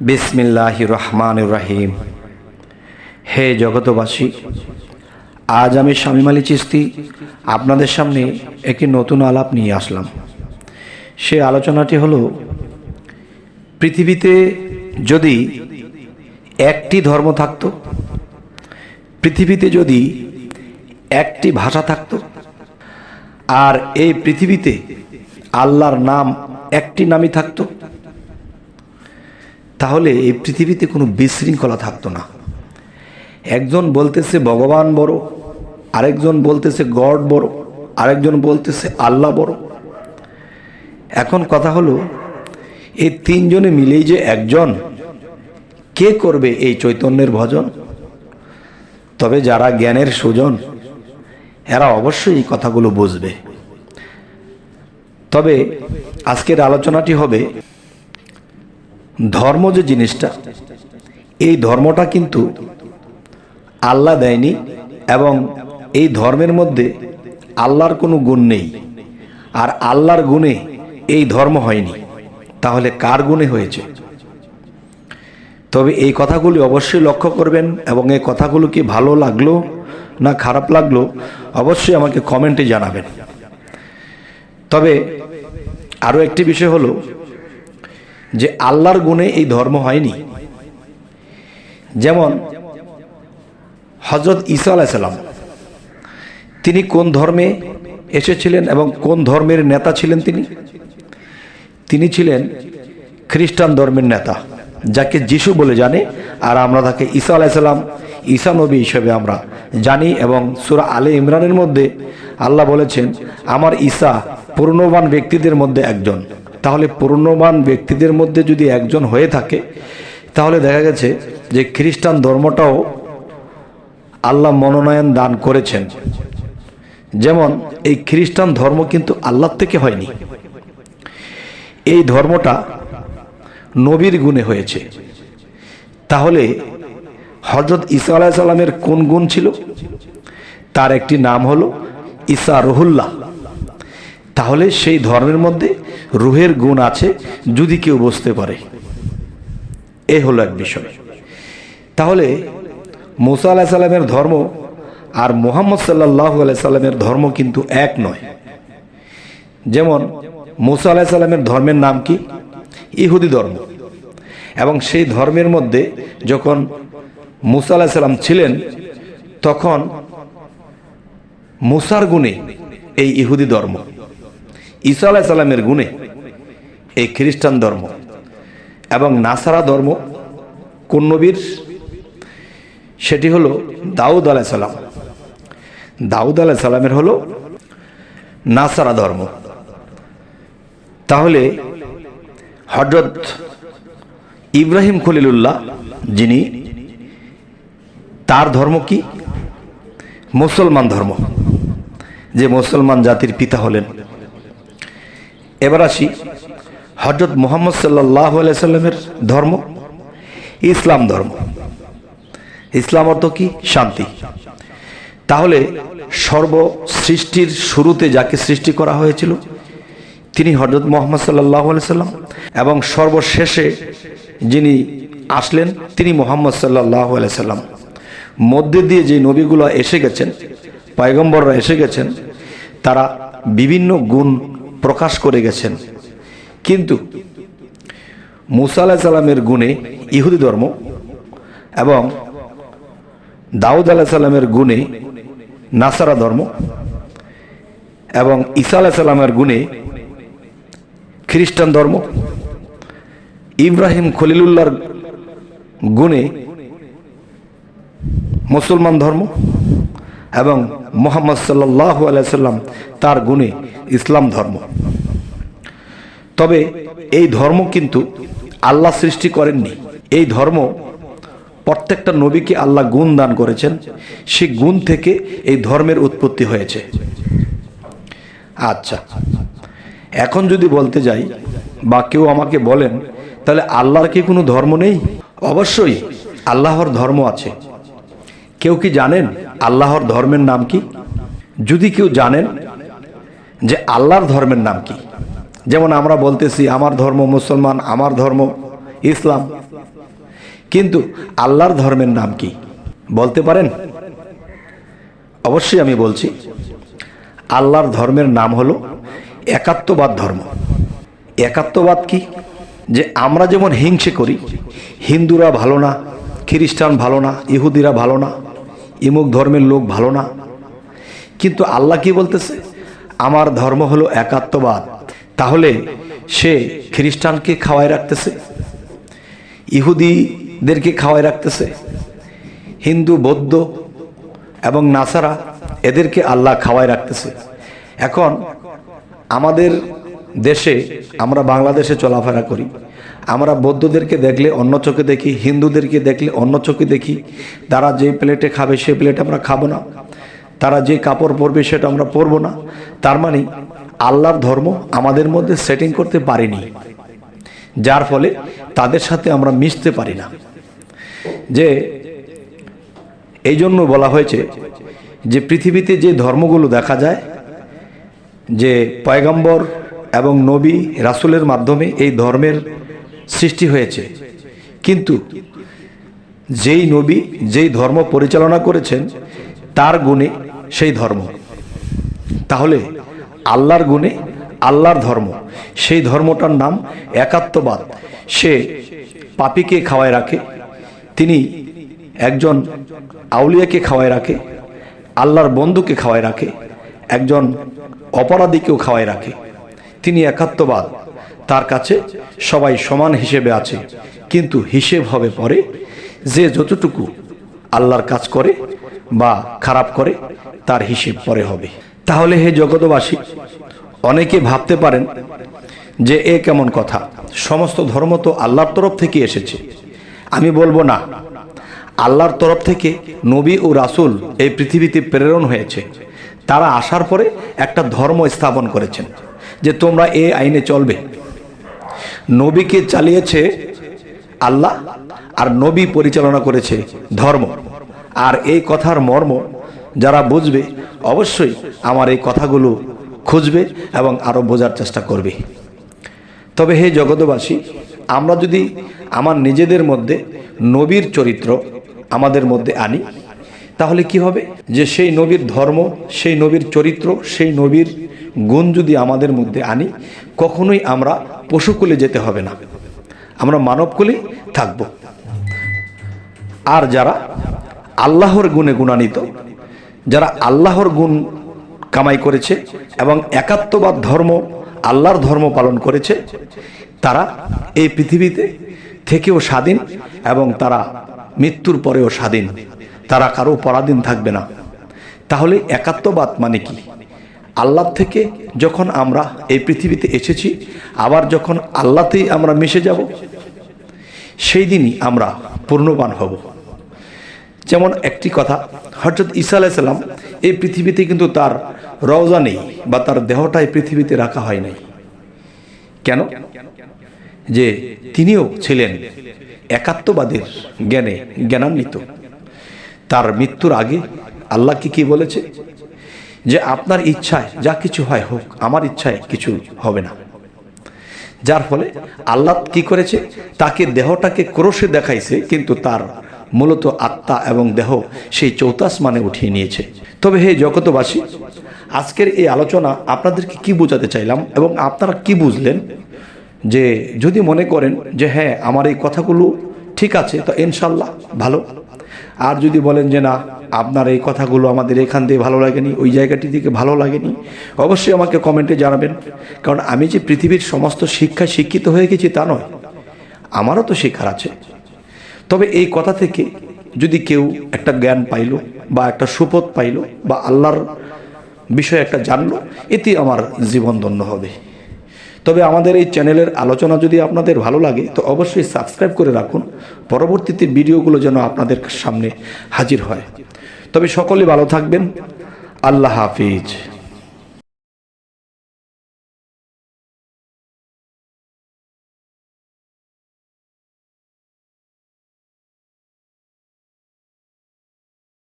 বিসমিল্লাহ রহমান রাহিম। হে জগতবাসী আজ আমি শামীম আলী চিস্তি আপনাদের সামনে একটি নতুন আলাপ নিয়ে আসলাম। সে আলোচনাটি হলো, পৃথিবীতে যদি একটি ধর্ম থাকতো, পৃথিবীতে যদি একটি ভাষা থাকতো, আর এই পৃথিবীতে আল্লাহর নাম একটি নামই থাকতো তাহলে এই পৃথিবীতে কোনো বিশৃঙ্খলা থাকতো না। একজন বলতেছে ভগবান বড়, আরেকজন বলতেছে গড বড়, আরেকজন বলতেছে আল্লাহ বড়। এখন কথা হলো, এই তিনজনে মিলেই যে একজন, কে করবে এই চৈতন্যের ভজন? তবে যারা জ্ঞানের সুজন, এরা অবশ্যই এই কথাগুলো বুঝবে। তবে আজকের আলোচনাটি হবে ধর্ম যে জিনিসটা, এই ধর্মটা কিন্তু আল্লাহ দেয়নি এবং এই ধর্মের মধ্যে আল্লাহর কোনো গুণ নেই। আর আল্লাহর গুণে এই ধর্ম হয়নি। তাহলে কার গুণে হয়েছে? তবে এই কথাগুলি অবশ্যই লক্ষ্য করবেন এবং এই কথাগুলো কি ভালো লাগল না খারাপ লাগল অবশ্যই আমাকে কমেন্টে জানাবেন। তবে আরও একটি বিষয় হলো যে আল্লাহর গুণে এই ধর্ম হয়নি। যেমন হজরত ঈসা আলাইসাল্লাম তিনি কোন ধর্মে এসেছিলেন এবং কোন ধর্মের নেতা ছিলেন তিনি? তিনি ছিলেন খ্রিস্টান ধর্মের নেতা, যাকে যিশু বলে জানে, আর আমরা তাকে ঈসা আলাইসাল্লাম ঈসা নবী হিসেবে আমরা জানি এবং সুরা আলে ইমরানের মধ্যে আল্লাহ বলেছেন, আমার ঈসা পূর্ণবান ব্যক্তিদের মধ্যে একজন। তাহলে পূর্ণবান ব্যক্তিদের মধ্যে যদি একজন হয়ে থাকে, তাহলে দেখা গেছে যে খ্রিস্টান ধর্মটাও আল্লাহ মনোনয়ন দান করেছেন। যেমন এই খ্রিস্টান ধর্ম কিন্তু আল্লাহ থেকে হয়নি। এই ধর্মটা নবীর গুণে হয়েছে। তাহলে হজরত ঈসা আলাহিসাল্লামের কোন গুণ ছিল? তার একটি নাম হলো ঈসা রহুল্লাহ। তাহলে সেই ধর্মের মধ্যে রুহের গুণ আছে যদি কেউ বুঝতে পারে। এ হলো এক বিষয়। তাহলে মোসা আলাহ সাল্লামের ধর্ম আর মোহাম্মদ সাল্লাহ আলাই সাল্লামের ধর্ম কিন্তু এক নয়। যেমন মোসা আলাহ সাল্লামের ধর্মের নাম কি? ইহুদি ধর্ম। এবং সেই ধর্মের মধ্যে যখন মুসা আলাহ সাল্লাম ছিলেন, তখন মুসার গুণে এই ইহুদি ধর্ম। ঈসা আলাহ সাল্লামের গুণে এই খ্রিস্টান ধর্ম এবং নাসারা ধর্ম কোন নবীর? সেটি হলো দাউদ আলাহ সাল্লাম দাউদ আলাহ সাল্লামের হলো নাসারা ধর্ম। তাহলে হজরত ইব্রাহিম খলিলুল্লাহ যিনি, তার ধর্ম কি? মুসলমান ধর্ম। যে মুসলমান জাতির পিতা হলেন। এবার আসি হজরত মোহাম্মদ সাল্লাহ সাল্লামের ধর্ম, ইসলাম ধর্ম। ইসলাম অর্থ কি? শান্তি। তাহলে সর্ব সৃষ্টির শুরুতে যাকে সৃষ্টি করা হয়েছিল, তিনি হজরত মোহাম্মদ সাল্লাহ সাল্লাম এবং সর্বশেষে যিনি আসলেন, তিনি মোহাম্মদ সাল্লাহ সাল্লাম মধ্যে দিয়ে যে নবীগুলো এসে গেছেন, পয়গম্বররা এসে গেছেন, তারা বিভিন্ন গুণ প্রকাশ করে গেছেন। কিন্তু মুসা আলাহ সাল্লামের গুণে ইহুদি ধর্ম এবং দাউদ আলাহ সাল্লামের গুণে নাসারা ধর্ম এবং ঈসা আলাহ সাল্লামের গুণে খ্রিস্টান ধর্ম, ইব্রাহিম খলিলুল্লাহর গুণে মুসলমান ধর্ম এবং মোহাম্মদ সাল্লাহ আলাইসাল্লাম তার গুণে ইসলাম ধর্ম। তবে এই ধর্ম কিন্তু আল্লাহ সৃষ্টি করেননি। এই ধর্ম প্রত্যেকটা নবীকে আল্লাহ গুণ দান করেছেন। সেই গুণ থেকে এই ধর্মের উৎপত্তি হয়েছে। আচ্ছা এখন যদি বলতে যাই বা কেউ আমাকে বলেন, তাহলে আল্লাহর কি কোনো ধর্ম নেই? অবশ্যই আল্লাহর ধর্ম আছে। কেউ কি জানেন? আল্লাহর ধর্মের নাম কি? যদি কেউ জানেন যে আল্লাহর ধর্মের নাম কি? যেমন আমরা বলতেছি, আমার ধর্ম মুসলমান, আমার ধর্ম ইসলাম। কিন্তু আল্লাহর ধর্মের নাম কি? বলতে পারেন? অবশ্যই আমি বলছি, আল্লাহর ধর্মের নাম হলো একাত্মবাদ ধর্ম। একাত্মবাদ কি? যে আমরা যেমন হিংসে করি, হিন্দুরা ভালো না, খ্রিস্টান ভালো না, ইহুদিরা ভালো না ইমুক ধর্মের লোক ভালো না। কিন্তু আল্লাহ কি বলতেছে? আমার ধর্ম হলো একাত্মবাদ। তাহলে সে খ্রিস্টানকে খাওয়ায় রাখতেছে? ইহুদিদেরকে খাওয়ায় রাখতেছে? হিন্দু, বৌদ্ধ এবং নাসারা এদেরকে আল্লাহ খাওয়ায় রাখতেছে। এখন আমাদের দেশে আমরা বাংলাদেশে চলাফেরা করি। আমরা বৌদ্ধদেরকে দেখলে, অন্য চোখে দেখি, হিন্দুদেরকে দেখলে, অন্য চোখে দেখি, তারা যে প্লেটে খাবে সে প্লেটে আমরা খাব না। তারা যে কাপড় পরবে সেটা আমরা পরবো না। তার মানে আল্লাহর ধর্ম আমাদের মধ্যে সেটিং করতে পারিনি, যার ফলে তাদের সাথে আমরা মিশতে পারি না। যে এই জন্য বলা হয়েছে যে, পৃথিবীতে যে ধর্মগুলো দেখা যায়, যে পয়গম্বর এবং নবী, রাসুলের মাধ্যমে এই ধর্মের সৃষ্টি হয়েছে। কিন্তু যেই নবী, যেই ধর্ম পরিচালনা করেছেন, তার গুণে সেই ধর্ম। তাহলে আল্লাহর গুণে আল্লাহর ধর্ম। সেই ধর্মটার নাম একাত্মবাদ। সে পাপিকে খাওয়ায় রাখে, তিনি একজন আউলিয়াকে খাওয়ায় রাখে, আল্লাহর বন্ধুকে খাওয়ায় রাখে, একজন অপরাধীকেও খাওয়ায় রাখে। তিনি একাত্মবাদ। তার কাছে সবাই সমান হিসেবে আছে। কিন্তু হিসেব হবে পরে যে যতটুকু আল্লাহর কাজ করে বা খারাপ করে, তার হিসেব পরে হবে। তাহলে হে জগতবাসী অনেকে ভাবতে পারেন যে এ কেমন কথা, সমস্ত ধর্ম তো আল্লাহর তরফ থেকে এসেছে। আমি বলব না, আল্লাহর তরফ থেকে নবী ও রাসূল এই পৃথিবীতে প্রেরণ হয়েছে। তারা আসার পরে একটা ধর্ম স্থাপন করেছেন যে তোমরা এ আইনে চলবে। নবীকে চালিয়েছে আল্লাহ আর নবী পরিচালনা করেছে ধর্ম। আর এই কথার মর্ম যারা বুঝবে অবশ্যই আমার এই কথাগুলো খুঁজবে এবং আরও বোঝার চেষ্টা করবে। তবে হে জগতবাসী আমরা যদি আমার নিজেদের মধ্যে নবীর চরিত্র আমাদের মধ্যে আনি, তাহলে কি হবে? যে সেই নবীর ধর্ম, সেই নবীর চরিত্র, সেই নবীর গুণ যদি আমাদের মধ্যে আনি, কখনোই আমরা পশুকুলে যেতে হবে না। আমরা মানবকুলে থাকব। আর যারা আল্লাহর গুণে গুণান্বিত, যারা আল্লাহর গুণ কামাই করেছে এবং একাত্মবাদ ধর্ম, আল্লাহর ধর্ম পালন করেছে, তারা এই পৃথিবীতে থেকেও স্বাধীন এবং তারা মৃত্যুর পরেও স্বাধীন। তারা কারও পরাধীন থাকবে না। তাহলে একাত্মবাদ মানে কি? আল্লাহ থেকে যখন আমরা এই পৃথিবীতে এসেছি, আবার যখন আল্লাহতেই আমরা মিশে যাব, সেই দিনই আমরা পূর্ণবান হব। যেমন একটি কথা হজরত ঈসা আলাইসাল্লাম এই পৃথিবীতে কিন্তু তার রওজা নেই বা তার দেহটা এই পৃথিবীতে রাখা হয় নাই। কেন? যে তিনিও ছিলেন একাত্মবাদের জ্ঞানে জ্ঞানান্বিত। তার মৃত্যুর আগে আল্লাহ কি কি বলেছে? যে আপনার ইচ্ছায় যা কিছু হয় হোক, আমার ইচ্ছায় কিছু হবে না। যার ফলে আল্লাহ কি করেছে? তাকে দেহটাকে ক্রোশে দেখাইছে, কিন্তু তার মূলত আত্মা এবং দেহ সেই চৌতাস মানে উঠিয়ে নিয়েছে। তবে হে জগতবাসী আজকের এই আলোচনা আপনাদেরকে কি বোঝাতে চাইলাম এবং আপনারা কি বুঝলেন? যে যদি মনে করেন যে হ্যাঁ আমার এই কথাগুলো ঠিক আছে, তো ইনশাল্লাহ ভালো। আর যদি বলেন যে না আপনার এই কথাগুলো আমাদের এখান দিয়ে ভালো লাগেনি, ওই জায়গাটি থেকে ভালো লাগেনি, অবশ্যই আমাকে কমেন্টে জানাবেন। কারণ আমি যে পৃথিবীর সমস্ত শিক্ষায় শিক্ষিত হয়ে গেছি তা নয়, আমারও তো শিক্ষার আছে। তবে এই কথা থেকে যদি কেউ একটা জ্ঞান পাইল বা একটা সুপথ পাইল বা আল্লাহর বিষয়ে একটা জানলো এতে আমার জীবন ধন্য হবে। তবে আমাদের এই চ্যানেলের আলোচনা যদি আপনাদের ভালো লাগে, তো অবশ্যই সাবস্ক্রাইব করে রাখুন। পরবর্তীতে ভিডিওগুলো যেন আপনাদের সামনে হাজির হয়। তবে সকলে ভালো থাকবেন। আল্লাহ হাফিজ।